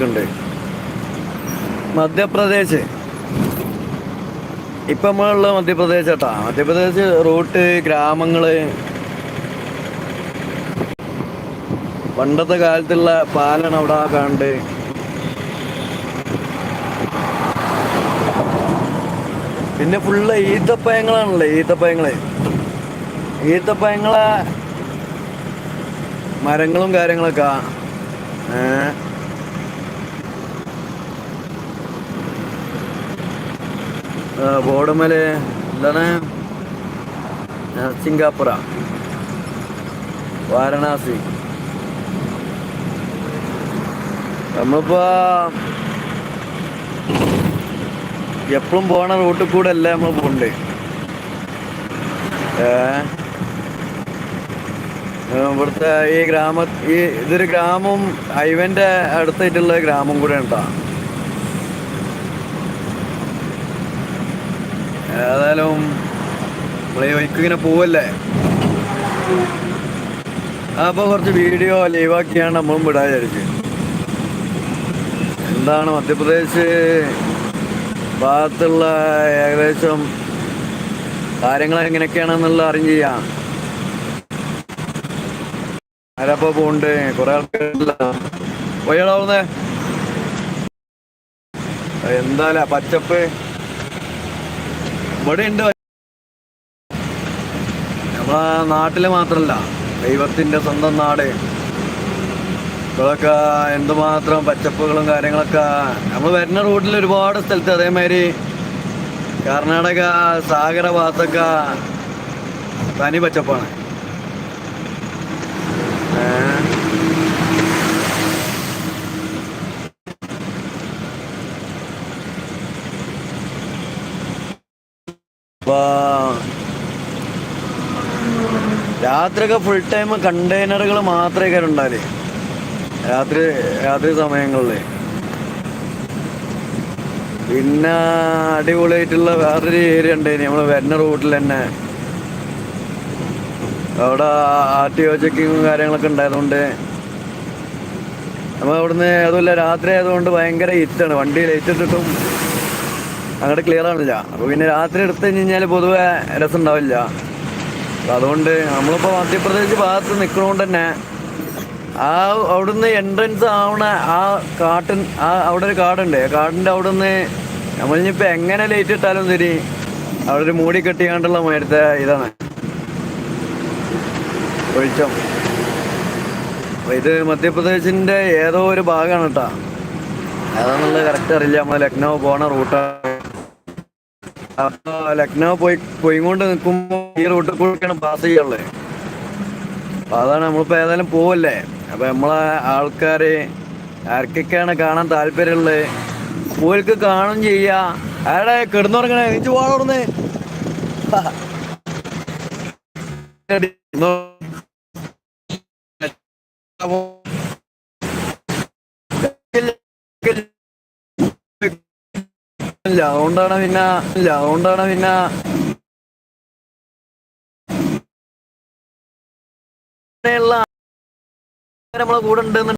കൊണ്ടിരിക്കുന്നുണ്ട് മധ്യപ്രദേശ്. ഇപ്പം നമ്മളുള്ള മധ്യപ്രദേശ് കേട്ടാ. മധ്യപ്രദേശ് റൂട്ട് ഗ്രാമങ്ങൾ പണ്ടത്തെ കാലത്തുള്ള പാലാണ് അവിടെ കണ്ട്. പിന്നെ ഫുള്ള് ഈത്തപ്പയങ്ങളാണല്ലേ ഈത്തപ്പയങ്ങളെ. ഈത്തപ്പയങ്ങളെ മരങ്ങളും കാര്യങ്ങളൊക്കെ ബോർഡുമൽ എന്താണ്? സിംഗാപ്പുറ. വാരണാസി. നമ്മളിപ്പോ എപ്പോഴും പോണ റൂട്ടിൽ കൂടെ അല്ല നമ്മൾ പോണ്ട് ഇവിടുത്തെ ഈ ഗ്രാമ ഈ ഇതൊരു ഗ്രാമം ഹൈവേന്റെ അടുത്തായിട്ടുള്ള ഗ്രാമം കൂടെ ഉണ്ടാ ഏതായാലും നമ്മളീ ബൈക്ക് ഇങ്ങനെ പോവല്ലേ? അപ്പൊ കുറച്ച് വീഡിയോ ലൈവാക്കിയാണ് നമ്മളും വിടാൻ വിചാരിച്ചു. എന്താണ് മധ്യപ്രദേശ് ഭാഗത്തുള്ള ഏകദേശം കാര്യങ്ങൾ എങ്ങനെയൊക്കെയാണെന്നുള്ള അറിഞ്ഞ് ചെയ്യാം. ആരപ്പോ പോണ്ട് കുറെ ആൾക്കാരില്ല? പോയാളാവുന്നേ എന്തായാലും പച്ചപ്പ് ഇവിടെ ഉണ്ട് നമ്മളെ നാട്ടിൽ മാത്രല്ല ദൈവത്തിന്റെ സ്വന്തം നാട് ഇവിടൊക്കെ എന്തുമാത്രം പച്ചപ്പുകളും കാര്യങ്ങളൊക്കെ നമ്മൾ വരുന്ന റൂട്ടിൽ ഒരുപാട് സ്ഥലത്ത് അതേമാതിരി കർണാടക സാഗര ഭാഗത്തൊക്കെ തനി പച്ചപ്പാണ്? രാത്രിയൊക്കെ ഫുൾ ടൈം കണ്ടെയ്നറുകൾ മാത്രമേ കയറുണ്ടാൽ രാത്രി രാത്രി സമയങ്ങളിൽ പിന്നെ അടിപൊളിയായിട്ടുള്ള വേറൊരു ഏരിയ ഉണ്ടായിരുന്നു നമ്മൾ വരുന്ന റൂട്ടിൽ തന്നെ. അവിടെ ആർ ടി ഒ ചെക്കിങ്ങും കാര്യങ്ങളൊക്കെ ഉണ്ടായതുകൊണ്ട്. നമ്മൾ അവിടുന്ന് അതുമല്ല രാത്രി ആയതുകൊണ്ട് ഭയങ്കര ഹിറ്റാണ് വണ്ടി ലൈറ്റ് ഇട്ടിട്ടും അങ്ങോട്ട് ക്ലിയർ ആണില്ല അപ്പോൾ പിന്നെ രാത്രി എടുത്തു കഴിഞ്ഞ് കഴിഞ്ഞാൽ പൊതുവെ രസം ഉണ്ടാവില്ല അതുകൊണ്ട് നമ്മളിപ്പോൾ മധ്യപ്രദേശ് ഭാഗത്ത് നിൽക്കണോണ്ട് തന്നെ ആ അവിടുന്ന് എൻട്രൻസ് ആവണ ആ കാട്ടിൻ ആ അവിടെ ഒരു കാടുണ്ട്. കാടിന്റെ അവിടുന്ന് നമ്മളിനിപ്പോൾ എങ്ങനെ ലൈറ്റ് ഇട്ടാലും ശരി അവിടെ ഒരു മൂടി കെട്ടിയാണ്ടുള്ള നേരത്തെ ഇതാണ്. വെളിച്ചം ഇത് മധ്യപ്രദേശിന്റെ ഏതോ ഒരു ഭാഗമാണ് കേട്ടാ അതാണെന്നുള്ളത് കറക്റ്റ് അറിയില്ല. നമ്മൾ ലക്നൗ പോണ റൂട്ടാണ് അപ്പൊ പോയി പോയിക്കൊണ്ട് നിൽക്കുമ്പോൾ ഈ റൂട്ടിൽ കൂടിയാണ് പാസ് ചെയ്യാനുള്ളത് അപ്പൊ അതാണ് നമ്മളിപ്പോ ഏതായാലും പോവല്ലേ? അപ്പൊ നമ്മളെ ആൾക്കാര് ആർക്കൊക്കെയാണ് കാണാൻ താല്പര്യമുള്ളത് പോയിക്ക് കാണും ചെയ്യാ. ആടെ കിടന്നുറങ്ങണേ. എനിക്ക് പോകണോർന്ന് അതുകൊണ്ടാണ് പിന്നെ ലൗണ്ടാണ് പിന്നെ നമ്മളെ കൂടെ ഉണ്ട്